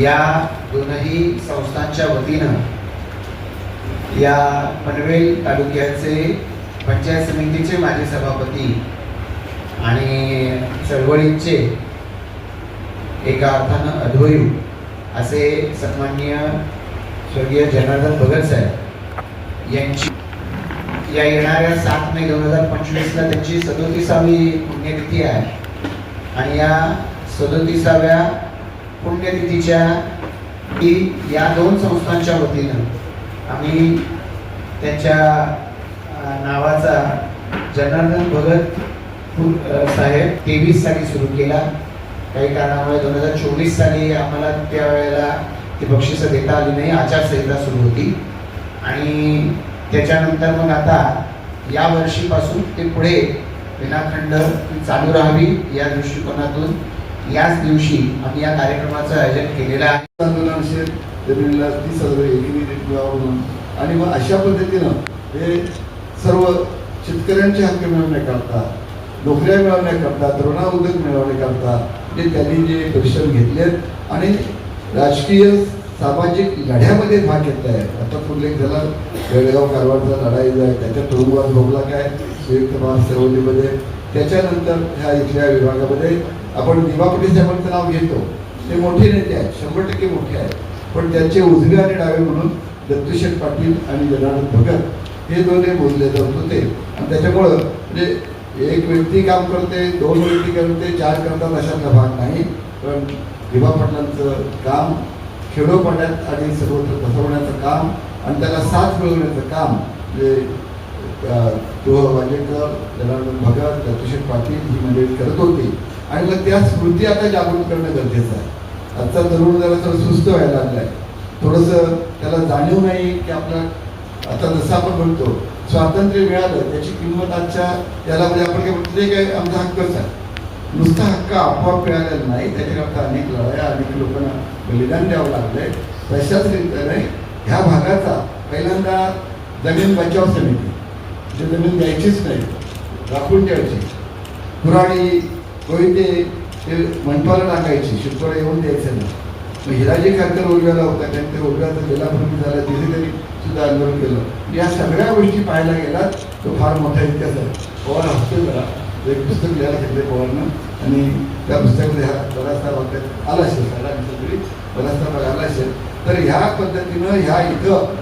या दोनही संस्थांच्या वतीनं या पनवेल तालुक्याचे पंचायत समितीचे माजी सभापती आणि चळवळींचे एका अर्थानं अधोयू असे सन्माननीय स्वर्गीय जनार्दन भगत साहेब यांची या येणाऱ्या सात मे दोन हजार पंचवीसला त्यांची सदोतीसावी पुण्यतिथी आहे. आणि या सदोतीसाव्या पुण्यतिथीच्या की या दोन संस्थांच्या वतीनं आम्ही त्यांच्या नावाचा जनार्दन भगत साहेब तेवीस साली सुरू केला. काही कारणामुळे दोन हजार चोवीस साली आम्हाला त्यावेळेला ती बक्षिसं देता आली नाही. आचारसंहिता सुरू होती. आणि त्याच्यानंतर मग आता या वर्षीपासून ते पुढे विनाखंड चालू राहावी या दृष्टिकोनातून याच दिवशी आम्ही या कार्यक्रमाचं आयोजन केलेलं आहे. आंदोलन जमिनीला तीस हजार म्हणून. आणि मग अशा पद्धतीनं हे सर्व शेतकऱ्यांचे हक्क मिळवण्याकरता नोकऱ्या मिळवण्याकरता तरुणा उद्योग मिळवण्याकरता जे म्हणजे त्यांनी जे परिश्रम घेतलेत आणि राजकीय सामाजिक लढ्यामध्ये भाग घेतला आहे. आता उल्लेख झाला बेळगाव कारवारचा लढाई आहे त्याच्या तुरुंगवास भोगला काय संयुक्त महासेवलीमध्ये त्याच्यानंतर ह्या इथल्या विभागामध्ये आपण दिवापटी साहेबांचं नाव घेतो. ते मोठे नेते आहेत शंभर टक्के मोठे आहेत. पण त्यांचे उजवे आणि डावे म्हणून दत्तशेठ पाटील आणि जनार्दन भगत हे दोन्ही बोलले जात होते. आणि त्याच्यामुळं म्हणजे एक व्यक्ती काम करते दोन व्यक्ती करते चार करतात अशातला भाग नाही. पण दिवा पाटलांचं काम खेडोपाड्यात आणि सर्वत्र बसवण्याचं काम आणि त्याला साथ मिळवण्याचं काम म्हणजे गृह वाजेकर जनार्दन भगत दत्तशेठ पाटील ही मंडळी करत होती. आणि मग त्या स्मृती आता जागृत करणं गरजेचं आहे. आजचा तरुण जरा थोडं सुस्त व्हायला लागलाय. थोडंसं त्याला जाणीव नाही की आपला आता जसं आपण म्हणतो स्वातंत्र्य मिळालं त्याची किंमत आजच्या याला म्हणजे आपण काय म्हणतो ते काय आमचा हक्कच आहे नुसता हक्क आपोआप मिळालेला नाही त्याच्याकरता अनेक लढाया अनेक लोकांना बलिदान द्यावं लागलंय तशाच रीतीने ह्या भागाचा पहिल्यांदा जमीन बचाव समिती जे जमीन द्यायचीच नाही राखून ठेवायची. पुराणी कोयते ते मंटवाला टाकायची शिल्पडा येऊन द्यायचं नाही मग हिराजी खाकर उलव्याला होता त्यांनी ते उलव्याचं बेलापूर्वी झाला तिथे तरी सुद्धा आंदोलन केलं. या सगळ्या गोष्टी पाहायला गेला तो फार मोठा इतिहास आहे. पवार हसतो जरा. एक पुस्तक लिहायला घेतले पवारनं. आणि त्या पुस्तकामध्ये हा बराचसा वाक्यात आला असेल सगळा. बराचसा भाग आला असेल. तर ह्या पद्धतीनं ह्या इथं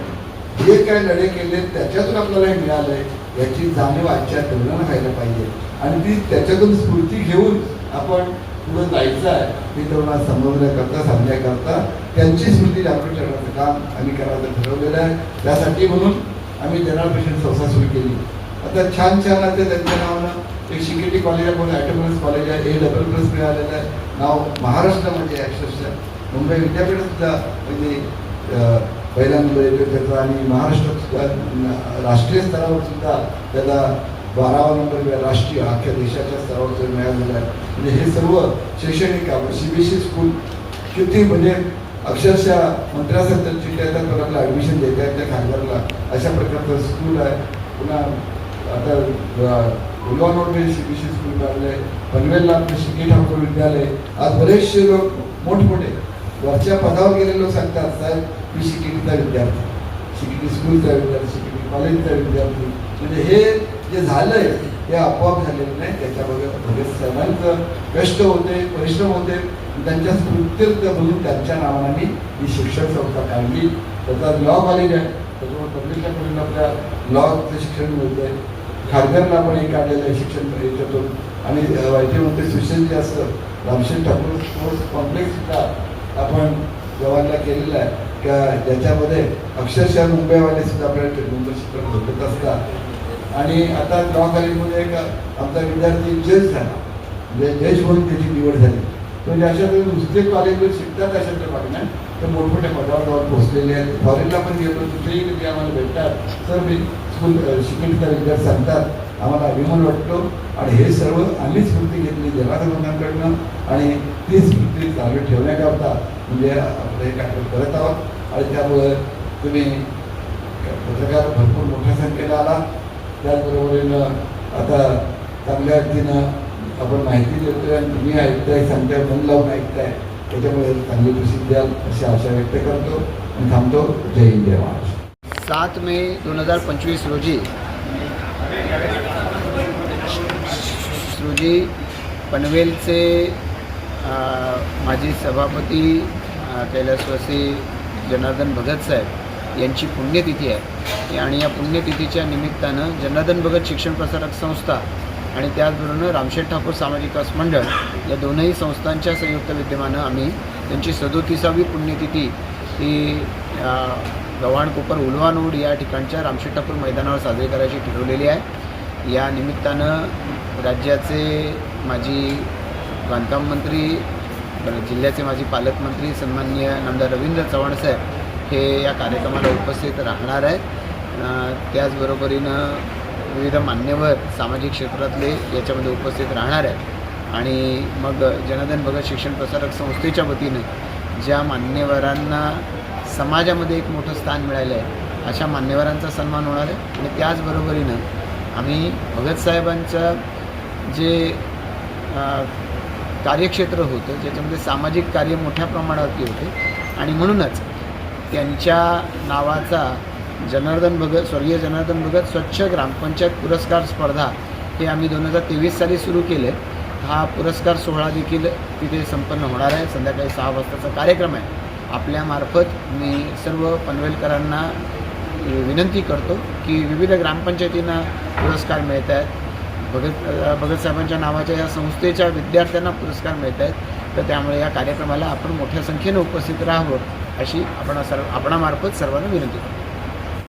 जे काय लढे केले त्याच्यातून आपल्याला हे मिळालंय. याची जाणीव आजच्या तरुणांना व्हायला पाहिजे. आणि ती त्याच्यातून स्फूर्ती घेऊन आपण पुढं जायचं आहे हे तरुणांना समजण्याकरता सांगण्याकरता त्यांची स्मृती जागृत करण्याचं काम आम्ही करायचं ठरवलेलं आहे. त्यासाठी म्हणून आम्ही जनरल पेशंट संस्था सुरू केली. आता छान छान आता त्यांच्या नावानं एक शिकेटी कॉलेज आहे म्हणून ॲटोमस कॉलेज आहे ए डबल प्लस मिळालेलं आहे. नाव महाराष्ट्रामध्ये आहे अक्षरशः. मुंबई विद्यापीठ सुद्धा म्हणजे पहिल्यांदा पहिला येतो त्याचा आणि महाराष्ट्रात राष्ट्रीय स्तरावर सुद्धा त्याला बारावा नंबर राष्ट्रीय अख्ख्या देशाच्या स्तरावर जर मिळालेला आहे. म्हणजे हे सर्व शैक्षणिक आपण C B S E school किती म्हणजे अक्षरशः मंत्र्यासारख्या चिठ्ठ्या प्रकारला ॲडमिशन देता येत त्या खासदारला. अशा प्रकारचं स्कूल आहे. पुन्हा आता Ulwa रोडमध्ये C B S E school काढलं आहे पनवेलला आपलं ठाकूर विद्यालय. आज बरेचसे लोक मोठमोठे वरच्या पदावर गेलेले लोक सांगतात साहेब मी शिकिटीचा विद्यार्थी. शिकिटी स्कूलचा विद्यार्थी शिकिटी कॉलेजचा विद्यार्थी. म्हणजे हे जे झालंय हे आपोआप झालेलं नाही. त्याच्यामध्ये भगत साहेबांचं कष्ट होते परिश्रम होते. त्यांच्या स्मृत्यर्थ म्हणून त्यांच्या नावाने ही शिक्षण संस्था काढली. त्याचा लॉ कॉलेज आहे. त्याच्यामुळे पब्लिकच्या कडून आपल्या लॉचं शिक्षण मिळतंय. खारघरला आपण हे काढलेलं आहे शिक्षण याच्यातून आणि वायटीमध्ये सुशील असतं रामशेठ ठाकूर स्पोर्ट्स कॉम्प्लेक्स सुद्धा आपण जवानला केलेला आहे. त्या ज्याच्यामध्ये अक्षरशः मुंबईवाले सुद्धा आपल्याला मेंबरशिप भेटत असतात. आणि आता लॉ कॉलेजमध्ये एक आमचा विद्यार्थी जज झाला. म्हणजे जज म्हणून त्याची निवड झाली. म्हणजे अशा तऱ्हे नुसते कॉलेजवर शिकतात अशा त्या बातम्या तर मोठमोठ्या पदावर जाऊन पोहोचलेले आहेत. फॉरेनला पण गेलो तिथेही कधी आम्हाला भेटतात. सर मी स्कूल शिकण्याचा विद्यार्थी सांगतात. आम्हाला अभिमान वाटतो. आणि हे सर्व आम्ही स्मृती घेतली जनार्दनांकडनं आणि ती स्मृती चालू ठेवण्याकरता म्हणजे आपलं हे कार्यक्रम करत आहोत. आणि त्यामुळे तुम्ही पत्रकार भरपूर मोठ्या संख्येला आला. त्याचबरोबरीनं आता चांगल्या व्यक्तीनं आपण माहिती देतोय आणि तुम्ही ऐकताय सांगताय मन लावून ऐकताय. त्याच्यामुळे चांगली प्रसिद्धी द्याल अशी आशा व्यक्त करतो आणि थांबतो. जय हिंद जय महाराष्ट्र. सात मे दोन हजार पंचवीस रोजी रोजी पनवेलचे माजी सभापती कैलासवासी जनार्दन भगत साहेब यांची पुण्यतिथी आहे. आणि या पुण्यतिथीच्या निमित्तानं जनार्दन भगत शिक्षण प्रसारक संस्था आणि त्याचबरोबर रामशेठ ठाकूर सामाजिक विकास मंडळ या दोनही संस्थांच्या संयुक्त विद्यमानं आम्ही त्यांची सदोतीसावी पुण्यतिथी ही अ, गव्हाण कोपर उलवानोड या ठिकाणच्या रामशेठ ठाकूर मैदानावर साजरी करायची ठरवलेली आहे. या निमित्तानं राज्याचे माजी बांधकाम मंत्री जिल्ह्याचे माजी पालकमंत्री सन्माननीय नामदार रवींद्र चव्हाण साहेब हे या कार्यक्रमाला उपस्थित राहणार आहेत. त्याचबरोबरीनं विविध मान्यवर सामाजिक क्षेत्रातले याच्यामध्ये उपस्थित राहणार आहेत. आणि मग जनार्दन भगत शिक्षण प्रसारक संस्थेच्या वतीनं ज्या मान्यवरांना समाजामध्ये एक मोठं स्थान मिळालं आहे अशा मान्यवरांचा सन्मान होणार आहे. आणि त्याचबरोबरीनं आम्ही भगतसाहेबांचं जे कार्यक्षेत्र होतं ज्याच्यामध्ये सामाजिक कार्य मोठ्या प्रमाणावरती होते आणि म्हणूनच त्यांच्या नावाचा जनार्दन भगत स्वर्गीय जनार्दन भगत स्वच्छ ग्रामपंचायत पुरस्कार स्पर्धा हे आम्ही दोन हजार तेवीस साली सुरू केले. हा पुरस्कार सोहळा देखील तिथे संपन्न होणार आहे. संध्याकाळी सहा वाजताचा कार्यक्रम आहे. आपल्यामार्फत मी सर्व पनवेलकरांना विनंती करतो की विविध ग्रामपंचायतींना पुरस्कार मिळत आहेत भगत भगतसाहेबांच्या नावाच्या या संस्थेच्या विद्यार्थ्यांना पुरस्कार मिळत आहेत तर त्यामुळे या कार्यक्रमाला आपण मोठ्या संख्येनं उपस्थित राहावं अशी आपण सर्व आपणामार्फत सर्वांना विनंती करतो.